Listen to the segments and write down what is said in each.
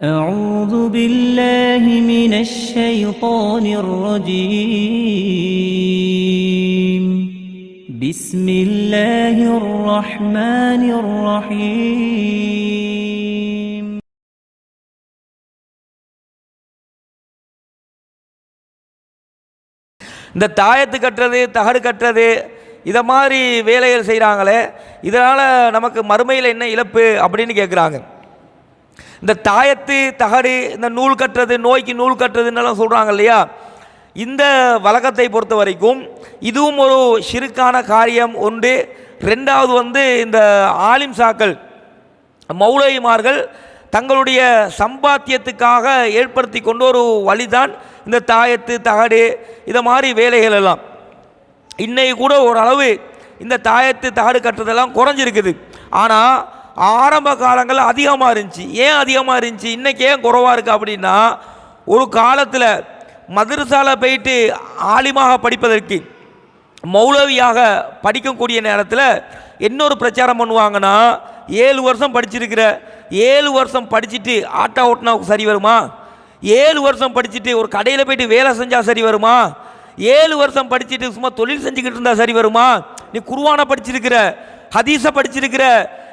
أعوذ بالله من الشيطان الرجيم بسم الله الرحمن الرحيم இந்த தாயத்து கட்டுறது தகடு கட்டுறது இதை மாதிரி வேலைகள் செய்கிறாங்களே இதனால் நமக்கு மறுமையில் என்ன இழப்பு அப்படின்னு கேட்குறாங்க இந்த தாயத்து தகடு இந்த நூல் கட்டுறது நோய்க்கு நூல் கட்டுறதுன்னெல்லாம் சொல்கிறாங்க இல்லையா? இந்த வழக்கத்தை பொறுத்த வரைக்கும் இதுவும் ஒரு சிறுக்கான காரியம் உண்டு. ரெண்டாவது வந்து இந்த ஆலிம் சாக்கள் மௌலவிமார்கள் தங்களுடைய சம்பாத்தியத்துக்காக ஏற்படுத்தி கொண்ட ஒரு வழிதான் இந்த தாயத்து தகடு இதை மாதிரி வேலைகள் எல்லாம். இன்னைக்கு கூட ஓரளவு இந்த தாயத்து தகடு கட்டுறதெல்லாம் குறைஞ்சிருக்குது. ஆனால் ஆரம்ப காலங்களில் அதிகமாக இருந்துச்சு. ஏன் அதிகமாக இருந்துச்சு? இன்றைக்கி ஏன் குறைவாக இருக்குது அப்படின்னா ஒரு காலத்தில் மதுரசாவில் போயிட்டு ஆலிமாக படிப்பதற்கு மௌலவியாக படிக்கக்கூடிய நேரத்தில் இன்னொரு பிரச்சாரம் பண்ணுவாங்கன்னா ஏழு வருஷம் படிச்சிருக்கிற ஏழு வருஷம் படிச்சுட்டு ஆட்டோ ஓட்டினா சரி வருமா? ஏழு வருஷம் படிச்சுட்டு ஒரு கடையில் போயிட்டு வேலை செஞ்சால் சரி வருமா? ஏழு வருஷம் படிச்சுட்டு சும்மா தொழில் செஞ்சுக்கிட்டு இருந்தால் சரி வருமா? நீ குருவானை படிச்சிருக்கிற ஹதீஸை படிச்சிருக்கிற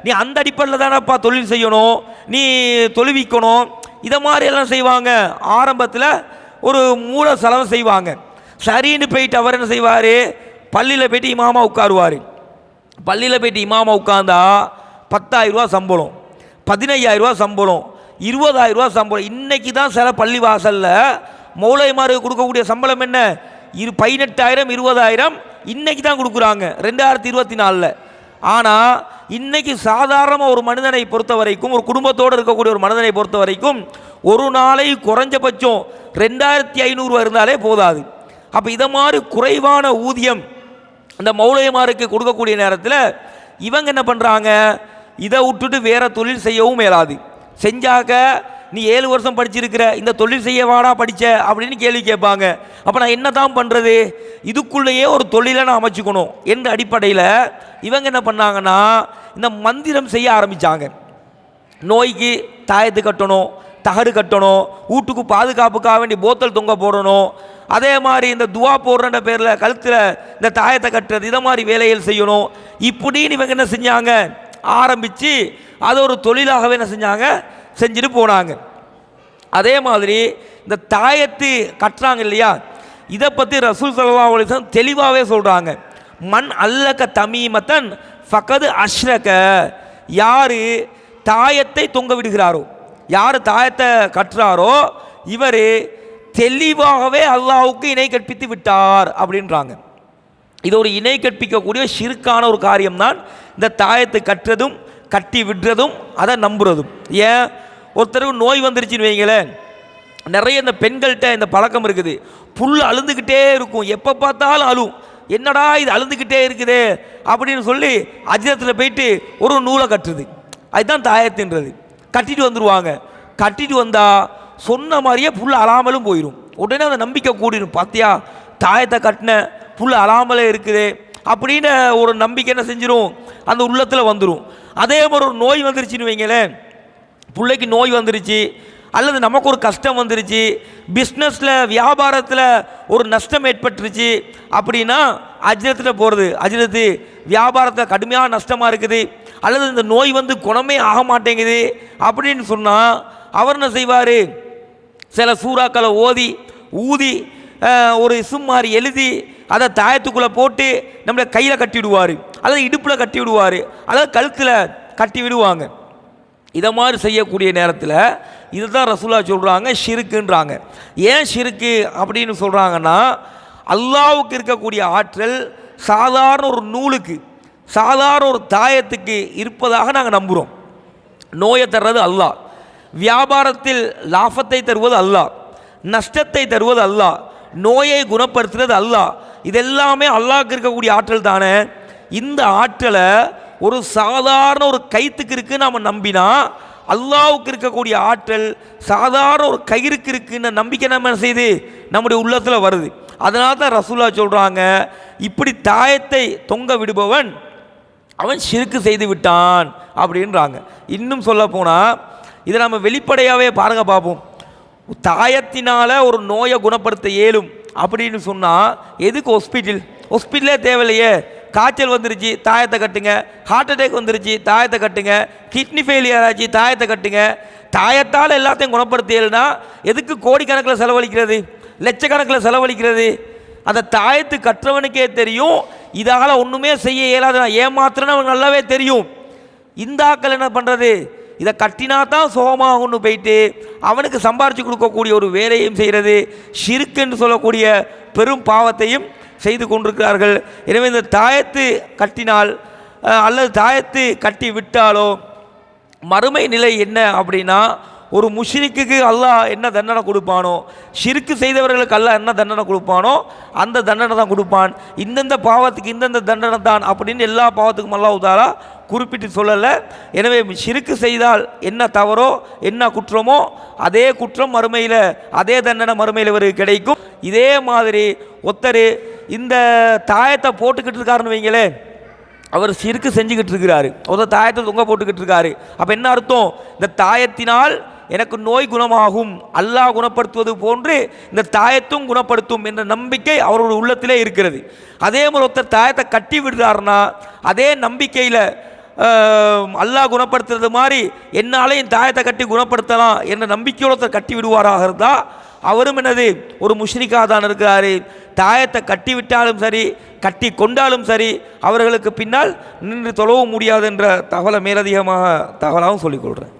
நீ அந்த அடிப்படையில் தானேப்பா தொழில் செய்யணும். நீ தொழுவிக்கணும். இதை மாதிரி எல்லாம் செய்வாங்க. ஆரம்பத்தில் ஒரு மூல செலவு செய்வாங்க. சரின்னு போயிட்டு அவர் என்ன செய்வார்? பள்ளியில் போயிட்டு இமாமா உட்காருவார். பள்ளியில் போயிட்டு இமாமா உட்காந்தா பத்தாயிரரூவா சம்பளம். பதினையாயிரரூவா சம்பளம். இருபதாயிரரூவா சம்பளம். இன்றைக்கி தான் சில பள்ளி வாசலில் மௌலைமாருக்கு கொடுக்கக்கூடிய சம்பளம் என்ன? இரு பதினெட்டாயிரம் இருபதாயிரம் இன்றைக்கி தான் கொடுக்குறாங்க. ரெண்டாயிரத்தி இருபத்தி நாலில். ஆனால் இன்னைக்கு சாதாரணமாக ஒரு மனிதனை பொறுத்த வரைக்கும் ஒரு குடும்பத்தோடு இருக்கக்கூடிய ஒரு மனிதனை பொறுத்த வரைக்கும் ஒரு நாளை குறைஞ்சபட்சம் ரெண்டாயிரத்தி ஐநூறுரூவா இருந்தாலே போதாது. அப்போ இதை மாதிரி குறைவான ஊதியம் அந்த மௌலயமாருக்கு கொடுக்கக்கூடிய நேரத்தில் இவங்க என்ன பண்ணுறாங்க இதை விட்டுட்டு வேறு தொழில் செய்யவும் மேலாது. செஞ்சாக்க நீ ஏழு வருஷம் படிச்சிருக்கிற இந்த தொழில் செய்ய வாடா படித்த அப்படின்னு கேள்வி கேட்பாங்க. அப்போ நான் என்ன தான் பண்ணுறது இதுக்குள்ளேயே ஒரு தொழிலை நான் அமைச்சுக்கணும். என்ற அடிப்படையில் இவங்க என்ன பண்ணாங்கன்னா இந்த மந்திரம் செய்ய ஆரம்பித்தாங்க நோய்க்கு தாயத்து கட்டணும் தகடு கட்டணும் வீட்டுக்கு பாதுகாப்புக்காக வேண்டி போத்தல் தொங்க போடணும். அதே மாதிரி இந்த துவா போடுற பேரில் கழுத்தில் இந்த தாயத்தை கட்டுறது இதை மாதிரி வேலைகள் செய்யணும். இப்படின்னு இவங்க என்ன செஞ்சாங்க? ஆரம்பித்து அதை ஒரு தொழிலாகவே என்ன செஞ்சாங்க? செஞ்சுட்டு போனாங்க. அதே மாதிரி இந்த தாயத்து கட்டுறாங்க இல்லையா? இதை பற்றி ரசூல் சல்லா அலிசன் தெளிவாகவே சொல்கிறாங்க மண் அல்லக்க தமீமத்தன் ஃபகது அஷ்ரக. யார் தாயத்தை தொங்க விடுகிறாரோ யார் தாயத்தை கட்டுறாரோ இவர் தெளிவாகவே அல்லாவுக்கு இணை கற்பித்து விட்டார் அப்படின்றாங்க. இது ஒரு இணை கற்பிக்கக்கூடிய சிறுக்கான ஒரு காரியம்தான். இந்த தாயத்தை கட்டுறதும் கட்டி விடுறதும் அதை நம்புறதும். ஏன்? ஒருத்தருக்கு நோய் வந்துருச்சுன்னு வைங்களேன். நிறைய இந்த பெண்கள்கிட்ட இந்த பழக்கம் இருக்குது. புல் அழுந்துக்கிட்டே இருக்கும். எப்போ பார்த்தாலும் அழும். என்னடா இது அழுந்துக்கிட்டே இருக்குது அப்படின்னு சொல்லி அஜிதத்தில் போயிட்டு ஒரு நூலை கட்டுறது. அதுதான் தாயத்தின்றது. கட்டிட்டு வந்துடுவாங்க கட்டிட்டு வந்தால் சொன்ன மாதிரியே புல் அழாமலும் போயிடும் உடனே அந்த நம்பிக்கை கூடிடும் பார்த்தியா தாயத்தை கட்டின புல் அழாமலே இருக்குது அப்படின்னு ஒரு நம்பிக்கை என்ன செஞ்சிடும் அந்த உள்ளத்தில் வந்துடும் அதே மாதிரி ஒரு நோய் வந்துருச்சுன்னு வைங்களேன். பிள்ளைக்கு நோய் வந்துருச்சு அல்லது நமக்கு ஒரு கஷ்டம் வந்துருச்சு பிஸ்னஸில் வியாபாரத்தில் ஒரு நஷ்டம் ஏற்பட்டுருச்சு அப்படின்னா அஜிரத்தில் போகிறது அஜிரத்து வியாபாரத்தில் கடுமையான நஷ்டமாக இருக்குது அல்லது இந்த நோய் வந்து குணமே ஆக மாட்டேங்குது அப்படின்னு சொன்னால் அவர் என்ன செய்வார்? சில சூறாக்களை ஓதி ஊதி ஒரு இசும் மாதிரி எழுதி அதை தாயத்துக்குள்ளே போட்டு நம்மளை கையில் கட்டி விடுவார் அல்லது இடுப்பில் கட்டி விடுவார் அல்லது கழுத்தில் கட்டி விடுவாங்க இதை மாதிரி செய்யக்கூடிய நேரத்தில் இதுதான் ரசூலா சொல்கிறாங்க ஷிருக்குன்றாங்க. ஏன் ஷிருக்கு அப்படின்னு சொல்கிறாங்கன்னா அல்லாவுக்கு இருக்கக்கூடிய ஆற்றல் சாதாரண ஒரு நூலுக்கு சாதாரண ஒரு தாயத்துக்கு இருப்பதாக நாங்கள் நம்புகிறோம் நோயை தர்றது அல்லாஹ். வியாபாரத்தில் லாபத்தை தருவது அல்லாஹ். நஷ்டத்தை தருவது அல்லாஹ். நோயை குணப்படுத்துறது அல்லாஹ். இதெல்லாமே அல்லாஹ்க்கு இருக்கக்கூடிய ஆற்றல் தானே. இந்த ஆற்றலை ஒரு சாதாரண ஒரு கைத்துக்கு இருக்கு நாம் நம்பினா அல்லாவுக்கு இருக்கக்கூடிய ஆற்றல் சாதாரண ஒரு கயிறுக்கு இருக்குன்னு நம்பிக்கை நம்ம என்ன செய்யுது நம்முடைய உள்ளத்தில் வருது. அதனால தான் ரசூலா சொல்கிறாங்க இப்படி தாயத்தை தொங்க விடுபவன் அவன் சிறுக்கு செய்து விட்டான் அப்படின்றாங்க. இன்னும் சொல்ல போனால் இதை நம்ம வெளிப்படையாகவே பாருங்க பார்ப்போம் தாயத்தினால் ஒரு நோயை குணப்படுத்த இயலும் அப்படின்னு சொன்னால் எதுக்கு ஹாஸ்பிட்டல் ஹாஸ்பிட்டலே தேவையில்லையே. காய்ச்சல் வந்துருச்சு தாயத்தை கட்டுங்க. ஹார்ட் அட்டாக் வந்துருச்சு தாயத்தை கட்டுங்க. கிட்னி ஃபெயிலியர் ஆச்சு தாயத்தை கட்டுங்க. தாயத்தால் எல்லாத்தையும் குணப்படுத்தியல்னா எதுக்கு கோடிக்கணக்கில் செலவழிக்கிறது? லட்சக்கணக்கில் செலவழிக்கிறது? அந்த தாயத்து கற்றவனுக்கே தெரியும். இதால் ஒன்றுமே செய்ய இயலாது. நான் ஏமாத்துறேன்னு அவனுக்கு நல்லாவே தெரியும். இந்த ஆக்கள் என்ன பண்ணுறது இதை கட்டினா தான் சுகமாகும்னு போயிட்டு அவனுக்கு சம்பாரித்து கொடுக்கக்கூடிய ஒரு வேலையும் செய்கிறது ஷிருக்குன்னு சொல்லக்கூடிய பெரும் பாவத்தையும் செய்து கொண்டிருக்கிறார்கள். எனவே இந்த தாயத்து கட்டினால் அல்லது தாயத்து கட்டி விட்டாலோ மறுமை நிலை என்ன அப்படின்னா ஒரு முஷ்ரிக்குக்கு அல்லாஹ் என்ன தண்டனை கொடுப்பானோ ஷிருக்கு செய்தவர்களுக்கு அல்லாஹ் என்ன தண்டனை கொடுப்பானோ அந்த தண்டனை தான் கொடுப்பான். இந்தந்த பாவத்துக்கு இந்தந்த தண்டனை தான் அப்படின்னு எல்லா பாவத்துக்கும் அல்லாஹ் உதாரா குறிப்பிட்டு சொல்லலை. எனவே ஷிருக்கு செய்தால் என்ன தவறோ என்ன குற்றமோ அதே குற்றம் மறுமையில் அதே தண்டனை மறுமையில் இவருக்கு கிடைக்கும். இதே மாதிரி ஒருத்தர் இந்த தாயத்தை போட்டுக்கிட்டு இருக்காருன்னு வைங்களேன் அவர் சிறுக்கு செஞ்சுக்கிட்டு இருக்கிறாரு. ஒரு தாயத்தை தொங்க போட்டுக்கிட்டு இருக்காரு. அப்போ என்ன அர்த்தம்? இந்த தாயத்தினால் எனக்கு நோய் குணமாகும். அல்லாஹ் குணப்படுத்துவது போன்று இந்த தாயத்தும் குணப்படுத்தும் என்ற நம்பிக்கை அவருடைய உள்ளத்திலே இருக்கிறது. அதே மாதிரி ஒருத்தர் தாயத்தை கட்டி விடுறாருன்னா அதே நம்பிக்கையில் அல்லாஹ் குணப்படுத்துறது மாதிரி என்னாலையும் தாயத்தை கட்டி குணப்படுத்தலாம் என்ற நம்பிக்கையோடு ஒருத்தர் கட்டி விடுவாராக இருந்தால் அவரும் என்னது? ஒரு முஷ்ரிக்காக தான் இருக்கிறாரு. தாயத்தை கட்டி விட்டாலும் சரி கட்டி கொண்டாலும் சரி அவர்களுக்கு பின்னால் நின்று தொழவும் முடியாது என்ற தகவலை மேலதிகமாக தகவலாகவும் சொல்லிக்கொள்கிறேன்